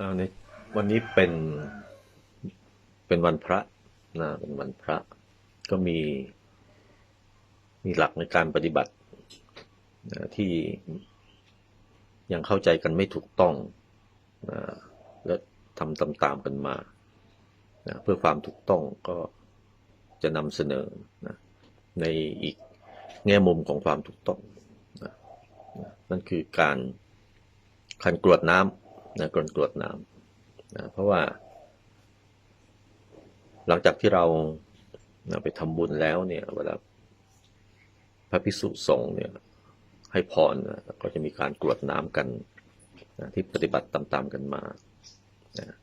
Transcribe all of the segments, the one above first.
อาในวันนี้เป็นเป็นวันพระนะเป็นวันพระ ก็มี มีหลักในการปฏิบัตินะที่ยังเข้าใจกันไม่ถูกต้องนะและทำตามๆกันมานะเพื่อความถูกต้องก็จะนำเสนอนะในอีกแง่มุมของความถูกต้องนะนะนั่นคือการขันกรวดน้ำ นะกรนกรวดน้ำนะเพราะว่า หลังจากที่เรานะไปทำบุญแล้วเนี่ยเวลาพระภิกษุสงฆ์เนี่ย ให้พรนะก็จะมีการกรวดน้ำกันนะที่ปฏิบัติตามๆกันมานะ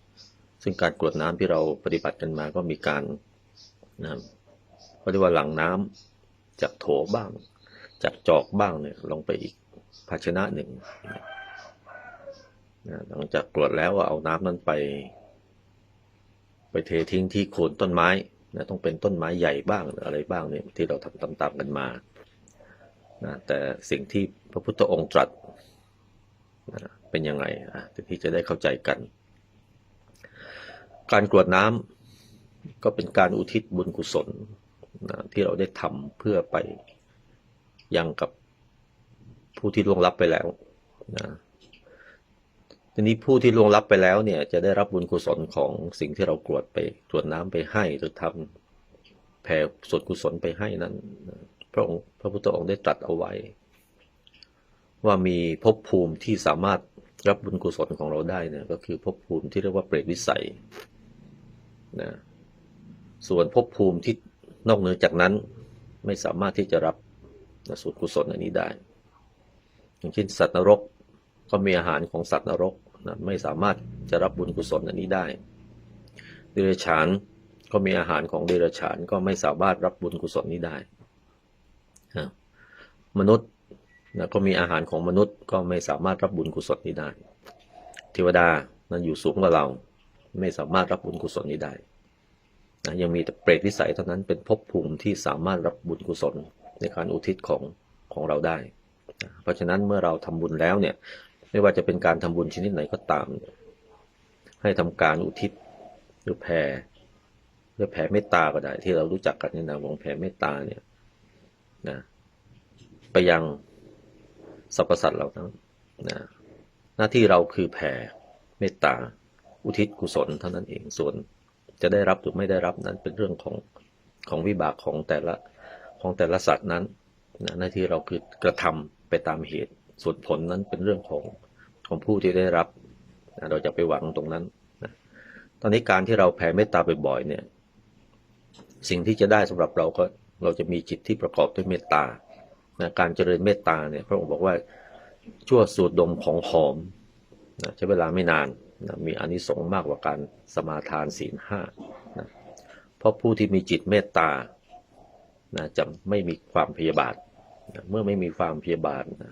ซึ่งการกรวดน้ำที่เราปฏิบัติกันมาก็มีการนะก็เรียกว่าหลังน้ำจากโถบ้าง จากจอกบ้างเนี่ยลงไปอีกภาชนะหนึ่งนะ นะหลังจากกรวดแล้วก็เอาน้ำนั้นไป ไปเททิ้งที่โคนต้นไม้นะต้องเป็นต้นไม้ใหญ่บ้างหรืออะไรบ้างเนี่ยที่เราทำตามๆกันมานะแต่สิ่งที่พระพุทธองค์ตรัสนะเป็นยังไงอะที่จะได้เข้าใจกัน การกรวดน้ำก็เป็นการอุทิศบุญกุศลนะที่เราได้ทำเพื่อไปยังกับผู้ที่ล่วงลับไปแล้วนะ ทีนี้ผู้ที่ล่วงลับไปแล้วเนี่ย จะได้รับบุญกุศลของสิ่งที่เรากรวดไปกรวดน้ำไปให้หรือทำแผ่ส่วนกุศลไปให้นั้น พระองค์พระพุทธองค์ได้ตรัสเอาไว้ ว่ามีภพภูมิที่สามารถรับบุญกุศลของเราได้เนี่ยก็คือภพภูมิที่เรียกว่าเปรตวิสัยนะส่วนภพภูมิที่นอกเหนือจากนั้นไม่สามารถที่จะรับส่วนกุศลอันนี้ได้ อย่างเช่นสัตว์นรกก็มีอาหารของสัตว์นรก นะไม่สามารถจะรับบุญกุศลอันนี้ได้ เดรัจฉานก็มีอาหารของเดรัจฉานก็ไม่สามารถรับบุญกุศลนี้ได้ มนุษย์นะก็มีอาหารของมนุษย์ก็ไม่สามารถรับบุญกุศลนี้ได้ เทวดานั้นอยู่สูงกว่าเรา ไม่สามารถรับบุญกุศลนี้ได้นะยังมีแต่เปรตวิสัยเท่านั้นเป็นภพภูมิที่สามารถรับบุญกุศลในการอุทิศของของเราได้ เพราะฉะนั้นเมื่อเราทำบุญแล้วเนี่ย ไม่ว่าจะเป็นการทำบุญชนิดไหนก็ตาม ให้ทำการอุทิศหรือแผ่หรือแผ่เมตตาก็ได้ ที่เรารู้จักกันในนามของแผ่เมตตาเนี่ยนะไปยังสรรพสัตว์เหล่านั้นนะหน้าที่เราคือแผ่เมตตาอุทิศกุศลเท่านั้นเองส่วนจะได้รับหรือไม่ได้รับนั้นเป็นเรื่องของของวิบากของแต่ละของแต่ละสัตว์นั้นนะหน้าที่เราคือกระทำไปตามเหตุส่วนผลนั้นเป็นเรื่องของ ของผู้ที่ได้รับนะเราจะไปหวังตรงนั้นนะตอนนี้การที่เราแผ่เมตตาบ่อยๆเนี่ย สิ่งที่จะได้สำหรับเราก็เราจะมีจิตที่ประกอบด้วยเมตตานะการเจริญเมตตาเนี่ยพระองค์บอกว่าชั่วสูดดมของหอมนะใช้เวลาไม่นานนะมีอานิสงส์มากกว่าการสมาทานศีลห้านะเพราะผู้ที่มีจิตเมตตานะจะไม่มีความพยาบาทนะเมื่อไม่มีความพยาบาทนะ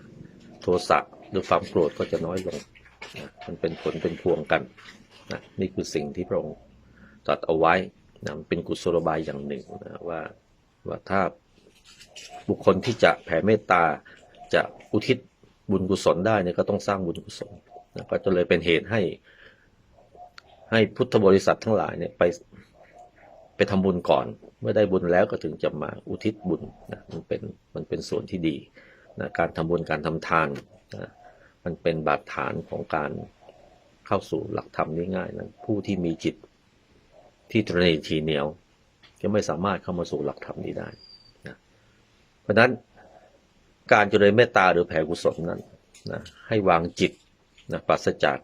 โทสะ หรือความโกรธก็จะน้อยลงนะมันเป็นผลเป็นพวงกันนะนี่คือสิ่งที่พระองค์ตรัสเอาไว้นะเป็นกุศโลบายอย่างหนึ่งนะว่าว่าถ้าบุคคลที่จะแผ่เมตตาจะอุทิศบุญกุศลได้เนี่ยก็ต้องสร้างบุญกุศลนะก็จะเลยเป็นเหตุให้ ให้พุทธบริษัททั้งหลายเนี่ยไปไปทำบุญก่อน เมื่อได้บุญแล้วก็ถึงจะมาอุทิศบุญนะมันเป็นมันเป็นส่วนที่ดีนะการทำบุญการทำทานนะ มันเป็นบาดฐานของการเข้าสู่หลักธรรมนี้ง่ายนะผู้ที่มีจิตที่ตรณีทีเหนียวก็ไม่สามารถเข้ามาสู่หลักธรรมนี้ได้นะเพราะฉะนั้นการเจริญเมตตาหรือแผ่กุศลนั้นนะให้วางจิตนะปราศจาก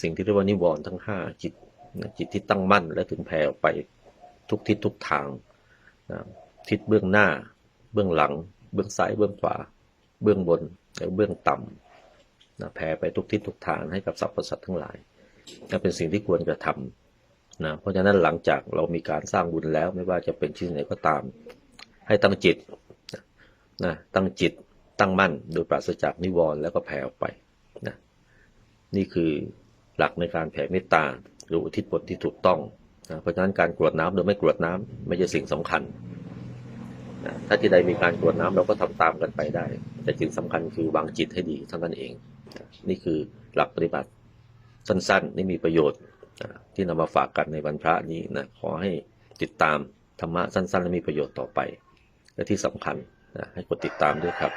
สิ่งที่เรียกว่านิวรณ์ทั้งห้าจิตนะจิตที่ตั้งมั่นและถึงแผ่ออกไปทุกทิศทุกทางนะทิศเบื้องหน้า เบื้องหลัง เบื้องซ้ายเบื้องขวา เบื้องบนและเบื้องต่ำ นะแผ่ไปทุกทิศทุกทางให้กับสรรพสัตว์ทั้งหลายนั่นเป็นสิ่งที่ควรกระทำนะเพราะฉะนั้นหลังจากเรามีการสร้างบุญแล้วไม่ว่าจะเป็นที่ไหนก็ตาม ให้ตั้งจิตนะตั้งจิตตั้งมั่นโดยปราศจากนิวรณ์แล้วก็แผ่ออกไปนะนี่คือหลักในการแผ่เมตตาหรืออุทิศบทที่ถูกต้องนะเพราะฉะนั้นการกรวดน้ำโดยไม่กรวดน้ำไม่ใช่สิ่งสำคัญนะถ้าที่ใดมีการกรวดน้ำเราก็ทำตามกันไปได้ แต่สิ่งสำคัญคือวางจิตให้ดีเท่านั้นเอง นี่คือหลักปฏิบัติสั้นๆที่มีประโยชน์ที่นำมาฝากกันในวันพระนี้นะขอให้ติดตามธรรมะสั้นๆ และมีประโยชน์ต่อไป และที่สำคัญนะให้กดติดตามด้วยครับ